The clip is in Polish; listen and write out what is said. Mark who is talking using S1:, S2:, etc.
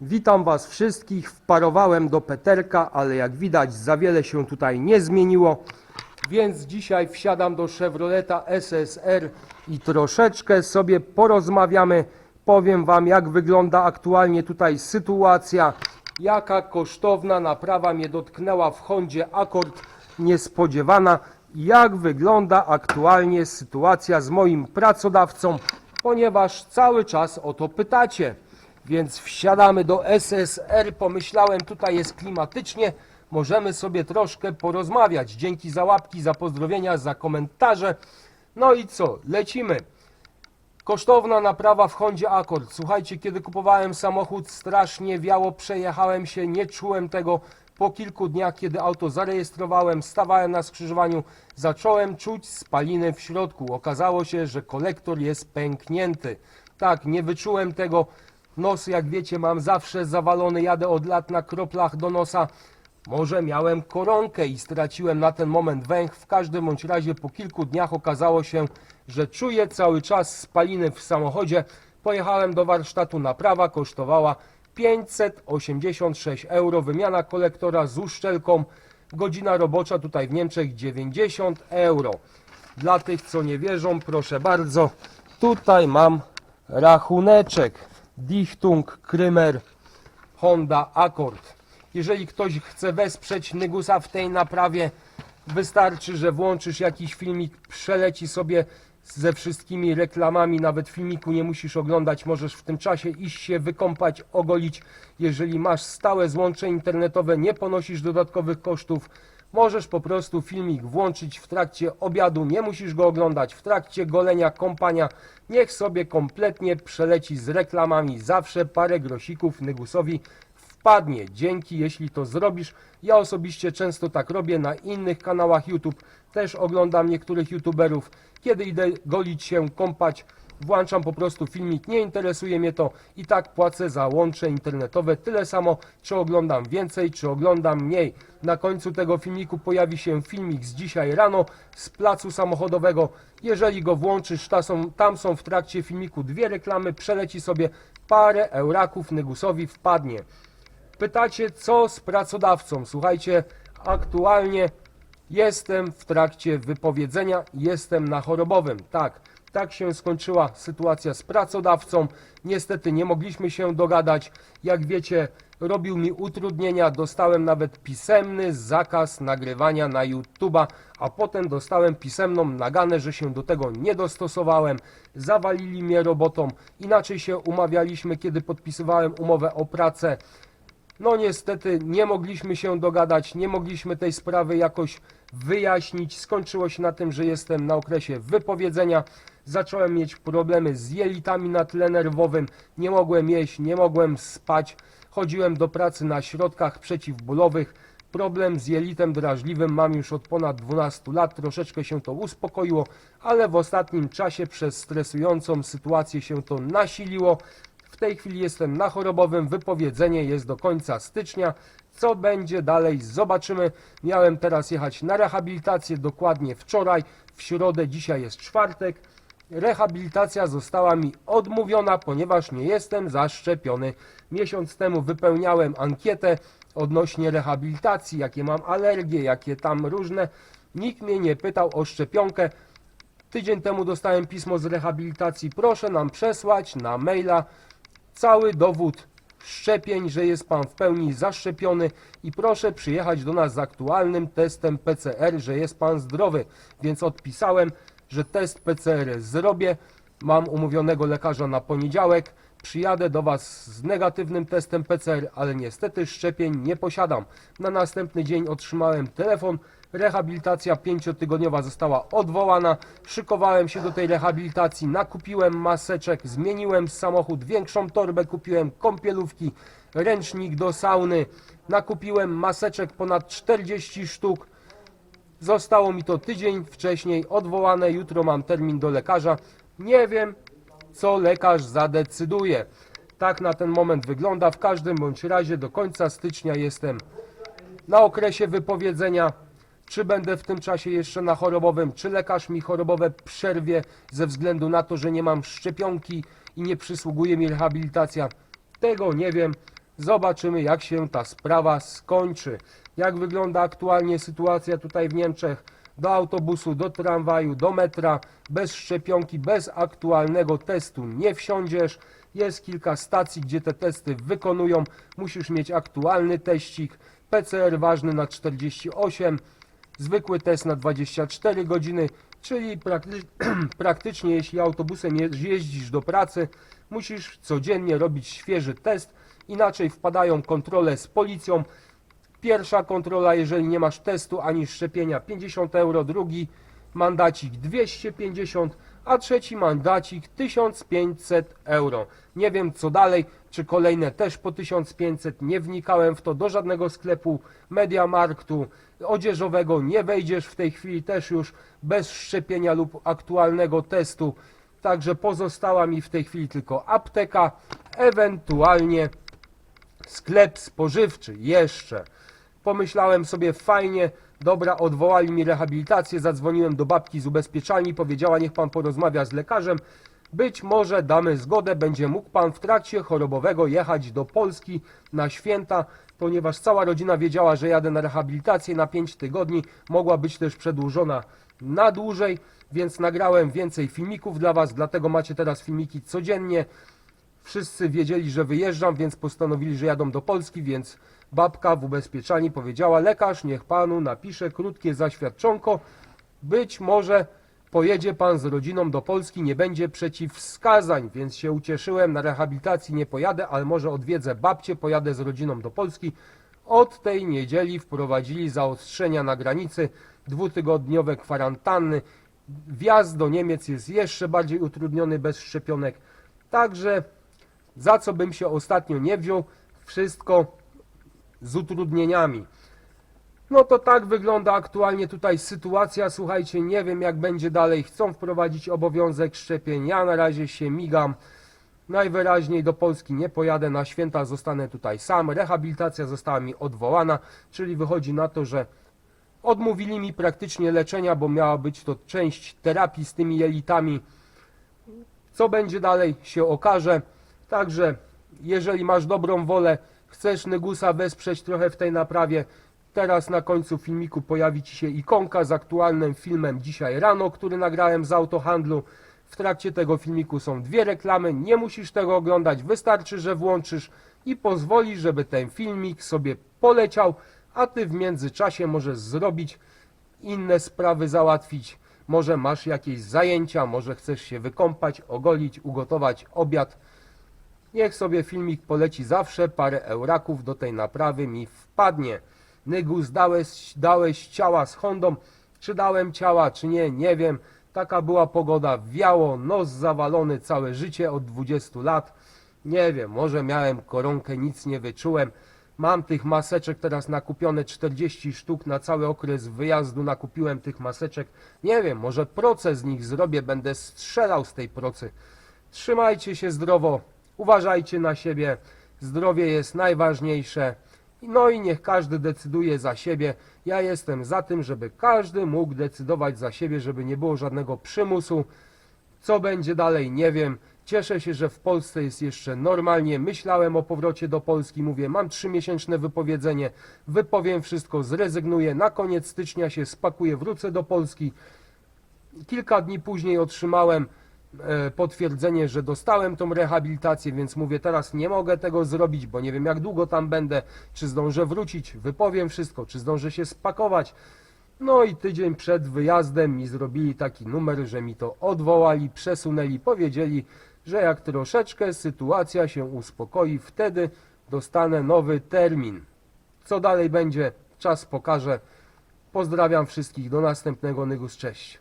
S1: Witam Was wszystkich. Wparowałem do Peterka, ale jak widać za wiele się tutaj nie zmieniło. Więc dzisiaj wsiadam do Chevroleta SSR i troszeczkę sobie porozmawiamy. Powiem Wam jak wygląda aktualnie tutaj sytuacja, jaka kosztowna naprawa mnie dotknęła w Hondzie Accord niespodziewana. Jak wygląda aktualnie sytuacja z moim pracodawcą, ponieważ cały czas o to pytacie. Więc wsiadamy do SSR. Pomyślałem, tutaj jest klimatycznie. Możemy sobie troszkę porozmawiać. Dzięki za łapki, za pozdrowienia, za komentarze. No i co? Lecimy. Kosztowna naprawa w Hondzie Accord. Słuchajcie, kiedy kupowałem samochód, strasznie wiało, przejechałem się, nie czułem tego. Po kilku dniach, kiedy auto zarejestrowałem, stawałem na skrzyżowaniu, zacząłem czuć spaliny w środku. Okazało się, że kolektor jest pęknięty. Tak, nie wyczułem tego. Nos, jak wiecie, mam zawsze zawalony, jadę od lat na kroplach do nosa. Może miałem koronkę i straciłem na ten moment węch. W każdym bądź razie po kilku dniach okazało się, że czuję cały czas spaliny w samochodzie. Pojechałem do warsztatu, naprawa kosztowała 586 euro. Wymiana kolektora z uszczelką. Godzina robocza tutaj w Niemczech 90 euro. Dla tych, co nie wierzą, proszę bardzo, tutaj mam rachuneczek. Dichtung Krymer Honda Accord. Jeżeli ktoś chce wesprzeć Nygusa w tej naprawie, wystarczy, że włączysz jakiś filmik, przeleci sobie ze wszystkimi reklamami, nawet filmiku nie musisz oglądać, możesz w tym czasie iść się wykąpać, ogolić. Jeżeli masz stałe złącze internetowe, nie ponosisz dodatkowych kosztów, możesz po prostu filmik włączyć w trakcie obiadu, nie musisz go oglądać, w trakcie golenia, kąpania, niech sobie kompletnie przeleci z reklamami, zawsze parę grosików Nygusowi wpadnie. Dzięki, jeśli to zrobisz. Ja osobiście często tak robię na innych kanałach YouTube. Też oglądam niektórych YouTuberów. Kiedy idę golić się, kąpać, włączam po prostu filmik. Nie interesuje mnie to i tak płacę za łącze internetowe. Tyle samo, czy oglądam więcej, czy oglądam mniej. Na końcu tego filmiku pojawi się filmik z dzisiaj rano z placu samochodowego. Jeżeli go włączysz, ta są, tam są w trakcie filmiku dwie reklamy. Przeleci sobie parę euraków Nygusowi wpadnie. Pytacie, co z pracodawcą? Słuchajcie, aktualnie jestem w trakcie wypowiedzenia, jestem na chorobowym. Tak, tak się skończyła sytuacja z pracodawcą. Niestety nie mogliśmy się dogadać. Jak wiecie, robił mi utrudnienia. Dostałem nawet pisemny zakaz nagrywania na YouTube'a, a potem dostałem pisemną naganę, że się do tego nie dostosowałem. Zawalili mnie robotą. Inaczej się umawialiśmy, kiedy podpisywałem umowę o pracę. No niestety nie mogliśmy się dogadać, nie mogliśmy tej sprawy jakoś wyjaśnić. Skończyło się na tym, że jestem na okresie wypowiedzenia. Zacząłem mieć problemy z jelitami na tle nerwowym. Nie mogłem jeść, nie mogłem spać. Chodziłem do pracy na środkach przeciwbólowych. Problem z jelitem drażliwym mam już od ponad 12 lat. Troszeczkę się to uspokoiło, ale w ostatnim czasie przez stresującą sytuację się to nasiliło. W tej chwili jestem na chorobowym, wypowiedzenie jest do końca stycznia. Co będzie dalej, zobaczymy. Miałem teraz jechać na rehabilitację dokładnie wczoraj, w środę, dzisiaj jest czwartek. Rehabilitacja została mi odmówiona, ponieważ nie jestem zaszczepiony. Miesiąc temu wypełniałem ankietę odnośnie rehabilitacji, jakie mam alergie, jakie tam różne. Nikt mnie nie pytał o szczepionkę. Tydzień temu dostałem pismo z rehabilitacji. Proszę nam przesłać na maila cały dowód szczepień, że jest Pan w pełni zaszczepiony i proszę przyjechać do nas z aktualnym testem PCR, że jest Pan zdrowy. Więc odpisałem, że test PCR zrobię. Mam umówionego lekarza na poniedziałek. Przyjadę do Was z negatywnym testem PCR, ale niestety szczepień nie posiadam. Na następny dzień otrzymałem telefon. Rehabilitacja pięciotygodniowa została odwołana. Szykowałem się do tej rehabilitacji, nakupiłem maseczek, zmieniłem samochód, większą torbę kupiłem, kąpielówki, ręcznik do sauny. Nakupiłem maseczek ponad 40 sztuk. Zostało mi to tydzień wcześniej odwołane. Jutro mam termin do lekarza. Nie wiem, co lekarz zadecyduje. Tak na ten moment wygląda. W każdym bądź razie do końca stycznia jestem na okresie wypowiedzenia. Czy będę w tym czasie jeszcze na chorobowym, czy lekarz mi chorobowe przerwie ze względu na to, że nie mam szczepionki i nie przysługuje mi rehabilitacja, tego nie wiem. Zobaczymy, jak się ta sprawa skończy. Jak wygląda aktualnie sytuacja tutaj w Niemczech. Do autobusu, do tramwaju, do metra, bez szczepionki, bez aktualnego testu nie wsiądziesz. Jest kilka stacji, gdzie te testy wykonują. Musisz mieć aktualny teścik. PCR ważny na 48, zwykły test na 24 godziny, czyli prakty praktycznie jeśli autobusem je- jeździsz do pracy, musisz codziennie robić świeży test, inaczej wpadają kontrole z policją. Pierwsza kontrola, jeżeli nie masz testu ani szczepienia 50 euro, drugi mandacik 250, a trzeci mandacik 1500 euro. Nie wiem co dalej, czy kolejne też po 1500, nie wnikałem w to do żadnego sklepu Mediamarktu odzieżowego, nie wejdziesz w tej chwili też już bez szczepienia lub aktualnego testu. Także pozostała mi w tej chwili tylko apteka, ewentualnie sklep spożywczy jeszcze. Pomyślałem sobie fajnie, dobra, odwołali mi rehabilitację, zadzwoniłem do babki z ubezpieczalni, powiedziała niech pan porozmawia z lekarzem. Być może damy zgodę, będzie mógł pan w trakcie chorobowego jechać do Polski na święta, ponieważ cała rodzina wiedziała, że jadę na rehabilitację na 5 tygodni, mogła być też przedłużona na dłużej, więc nagrałem więcej filmików dla was, dlatego macie teraz filmiki codziennie. Wszyscy wiedzieli, że wyjeżdżam, więc postanowili, że jadą do Polski, więc babka w ubezpieczalni powiedziała, lekarz niech panu napisze krótkie zaświadczonko, być może pojedzie pan z rodziną do Polski, nie będzie przeciwwskazań, więc się ucieszyłem, na rehabilitacji nie pojadę, ale może odwiedzę babcię, pojadę z rodziną do Polski. Od tej niedzieli wprowadzili zaostrzenia na granicy, dwutygodniowe kwarantanny, wjazd do Niemiec jest jeszcze bardziej utrudniony bez szczepionek, także za co bym się ostatnio nie wziął, wszystko z utrudnieniami. No to tak wygląda aktualnie tutaj sytuacja. Słuchajcie, nie wiem jak będzie dalej. Chcą wprowadzić obowiązek szczepień. Ja na razie się migam. Najwyraźniej do Polski nie pojadę na święta, zostanę tutaj sam. Rehabilitacja została mi odwołana, czyli wychodzi na to, że odmówili mi praktycznie leczenia, bo miała być to część terapii z tymi jelitami. Co będzie dalej się okaże. Także jeżeli masz dobrą wolę, chcesz Nygusa wesprzeć trochę w tej naprawie, teraz na końcu filmiku pojawi Ci się ikonka z aktualnym filmem dzisiaj rano, który nagrałem z autohandlu. W trakcie tego filmiku są dwie reklamy, nie musisz tego oglądać, wystarczy, że włączysz i pozwolisz, żeby ten filmik sobie poleciał, a Ty w międzyczasie możesz zrobić inne sprawy załatwić. Może masz jakieś zajęcia, może chcesz się wykąpać, ogolić, ugotować obiad. Niech sobie filmik poleci zawsze, parę euraków do tej naprawy mi wpadnie. Nygus, dałeś, dałeś ciała z Hondą, czy dałem ciała, czy nie, nie wiem. Taka była pogoda, wiało, nos zawalony całe życie od 20 lat. Nie wiem, może miałem koronkę, nic nie wyczułem. Mam tych maseczek teraz nakupione 40 sztuk na cały okres wyjazdu nakupiłem tych maseczek. Nie wiem, może proces z nich zrobię, będę strzelał z tej procy. Trzymajcie się zdrowo, uważajcie na siebie. Zdrowie jest najważniejsze. No i niech każdy decyduje za siebie. Ja jestem za tym, żeby każdy mógł decydować za siebie, żeby nie było żadnego przymusu. Co będzie dalej, nie wiem. Cieszę się, że w Polsce jest jeszcze normalnie. Myślałem o powrocie do Polski. Mówię, mam trzymiesięczne wypowiedzenie. Wypowiem wszystko, zrezygnuję. Na koniec stycznia się spakuję, wrócę do Polski. Kilka dni później otrzymałem potwierdzenie, że dostałem tą rehabilitację, więc mówię, teraz nie mogę tego zrobić, bo nie wiem jak długo tam będę, czy zdążę wrócić, wypowiem wszystko, czy zdążę się spakować. No i tydzień przed wyjazdem mi zrobili taki numer, że mi to odwołali, przesunęli, powiedzieli, że jak troszeczkę sytuacja się uspokoi, wtedy dostanę nowy termin. Co dalej będzie, czas pokaże. Pozdrawiam wszystkich, do następnego Nygus, cześć.